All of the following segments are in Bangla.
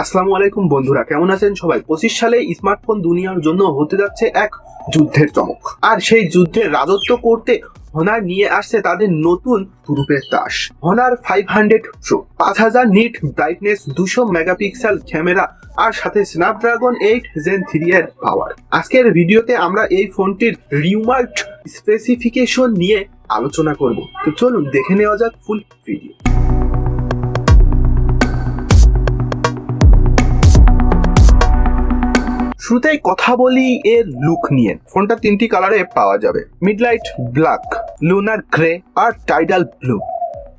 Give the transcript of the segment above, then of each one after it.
আসসালামু আলাইকুম বন্ধুরা, কেমন আছেন সবাই? পঁচিশ সালে স্মার্টফোন দুনিয়ার জন্য হতে যাচ্ছে এক যুদ্ধের চমক। আর সেই যুদ্ধে রাজত্ব করতে হনার নিয়ে আসছে তাদের নতুন রূপের তাস। হনার ফাইভ হান্ড্রেড প্রো পাঁচ হাজার নিট ব্রাইটনেস দুশো মেগাপিক্সেল ক্যামেরা আর সাথে স্ন্যাপড্রাগন এইট জেন থ্রি এর পাওয়ার আজকের ভিডিওতে আমরা এই ফোনটির রিউমার্ট স্পেসিফিকেশন নিয়ে আলোচনা করব। তো চলুন দেখে নেওয়া যাক ফুল ভিডিও শুরুতেই কথা বলি এর লুক নিয়ে। ফোনটা তিনটি কালারে পাওয়া যাবে। মিডলাইট ব্ল্যাক লুনার গ্রে আর টাইডাল ব্লু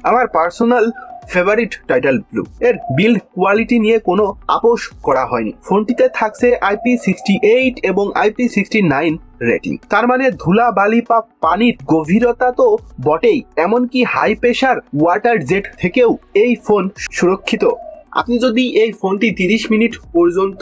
আমার পার্সোনাল ফেভারিট টাইটাল ব্লু এর বিল্ড কোয়ালিটি নিয়ে কোনো আপোষ করা হয়নি। ফোনটিতে থাকছে আইপি সিক্সটি এইট এবং আইপি সিক্সটি নাইন রেটিং তার মানে ধুলা, বালি বা পানির গভীরতা তো বটেই। এমনকি হাই প্রেশার ওয়াটার জেট থেকেও এই ফোন সুরক্ষিত। আপনি যদি এই ফোনটি তিরিশ মিনিট পর্যন্ত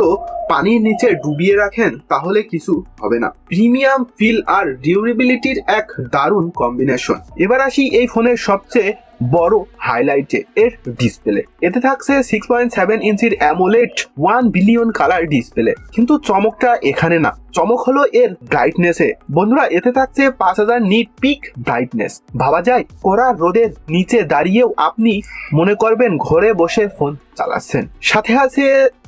পানির নিচে ডুবিয়ে রাখেন, তাহলে কিছু হবে না। প্রিমিয়াম ফিল আর ডিউরেবিলিটির এক দারুণ কম্বিনেশন। এবার আসি এই ফোনের সবচেয়ে বড় হাইলাইটে এর ডিসপ্লে এতে থাকছে সিক্স পয়েন্ট সেভেন ইঞ্চির AMOLED one billion colour display কিন্তু চমকটা এখানে না, চমক হলো এর ব্রাইটনেসে বন্ধুরা, এতে থাকছে পাঁচ হাজার নিট পিক ব্রাইটনেস ভাবা যায়, কড়া রোদের নিচে দাঁড়িয়েও আপনি মনে করবেন ঘরে বসে ফোন চালাচ্ছেন। সাথে আছে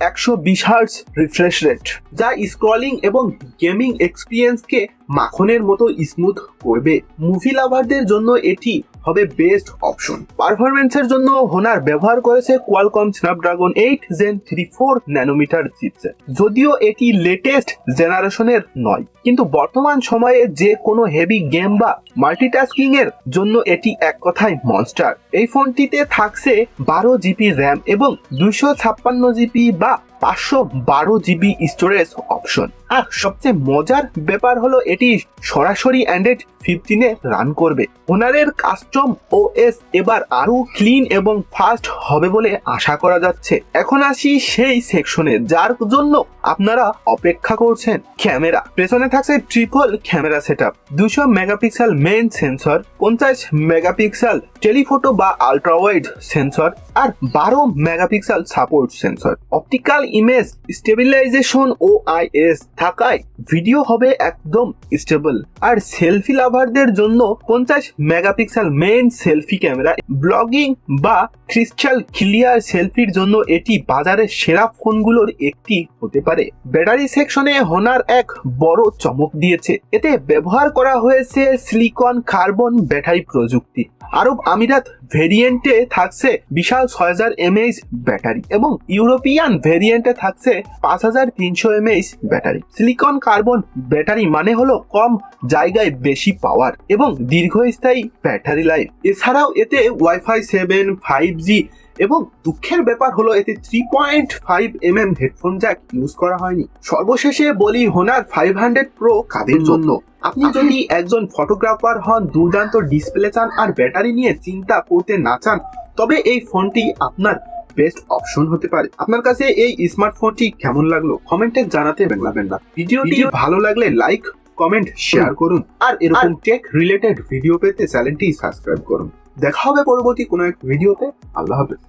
একশো বিশ হার্স রিফ্রেশ রেট যা স্ক্রলিং এবং গেমিং এক্সপিরিয়েন্সকে মাখনের মতো স্মুথ করবে। মুভি লাভারদের জন্য এটি হবে বেস্ট অপশন পারফরমেন্সের জন্য হোনার ব্যবহার করেছে Qualcomm Snapdragon eight gen three four nanometre chipset যদিও এটি লেটেস্ট জেনারেশনের নয়, কিন্তু বর্তমান সময়ে যে কোনো হেভি গেম বা মাল্টিটাস্কিং এর জন্য এটি এক কথায় মনস্টার এই ফোনটিতে থাকছে বারো জিবি র্যাম এবং দুইশো ছাপ্পান্ন জিবি বা পাঁচশো বারো জিবি স্টোরেজ অপশন আর সবচেয়ে মজার ব্যাপার হলো এটি সরাসরি অ্যান্ড্রয়েড ফিফটিনে রান করবে। ওনারের কাস্টম ওএস এবার আরও ক্লিন এবং ফাস্ট হবে বলে আশা করা যাচ্ছে। এখন আসি সেই সেকশনে যার জন্য আপনারা অপেক্ষা করছেন ক্যামেরা। পেছনে থাকছে ট্রিপল ক্যামেরা সেট আপ দুশো মেগাপিক্সেল মেইন সেন্সর পঞ্চাশ মেগাপিক্সেল টেলিফোটো বা আলট্রাওয়াইড সেন্সর আর বারো megapixel support sensor optical image stabilisation O IS থাকায় ভিডিও হবে একদম স্টেবল আর সেলফি লাভারদের জন্য পঞ্চাশ মেগাপিক্সেল মেইন সেলফি ক্যামেরা ব্লগিং বা ক্রিস্টাল ক্লিয়ার সেলফির জন্য এটি বাজারের সেরা ফোনগুলোর একটি হতে পারে। ব্যাটারি সেকশনে হোনার এক বড় চমক দিয়েছে। এতে ব্যবহার করা হয়েছে সিলিকন কার্বন ব্যাটারি প্রযুক্তি। আরব আমিরাত ভেরিয়েন্টে থাকছে বিশাল ছয় হাজার এমএইচ ব্যাটারি এবং ইউরোপিয়ান ভেরিয়েন্টে থাকছে পাঁচ হাজার তিনশো mAh battery. Silicon carbon battery মানে হলো কম জায়গায় বেশি পাওয়ার এবং দীর্ঘস্থায়ী ব্যাটারি লাইফ। এছাড়াও এতে ওয়াইফাই সেভেন ফাইভ জি এবং দুঃখের ব্যাপার হলো এতে three point five M M headphone jack use করা হয়নি। সর্বশেষে বলি হোনার ফাইভ হান্ড্রেড প্রো কাদের জন্য। আপনি যদি একজন ফটোগ্রাফার হন দুর্দান্ত ডিসপ্লে চান আর ব্যাটারি নিয়ে চিন্তা করতে না চান তবে এই ফোনটি আপনার বেস্ট অপশন হতে পারে। আপনার কাছে এই স্মার্টফোনটি কেমন লাগল? কমেন্টে জানাতে ভুলবেন না। ভিডিওটি ভালো লাগলে লাইক কমেন্ট শেয়ার করুন। আর এরকম টেক রিলেটেড ভিডিও পেতে চ্যানেলটি সাবস্ক্রাইব করুন। দেখা হবে পরবর্তী কোনো এক ভিডিওতে আল্লাহ হাফেজ।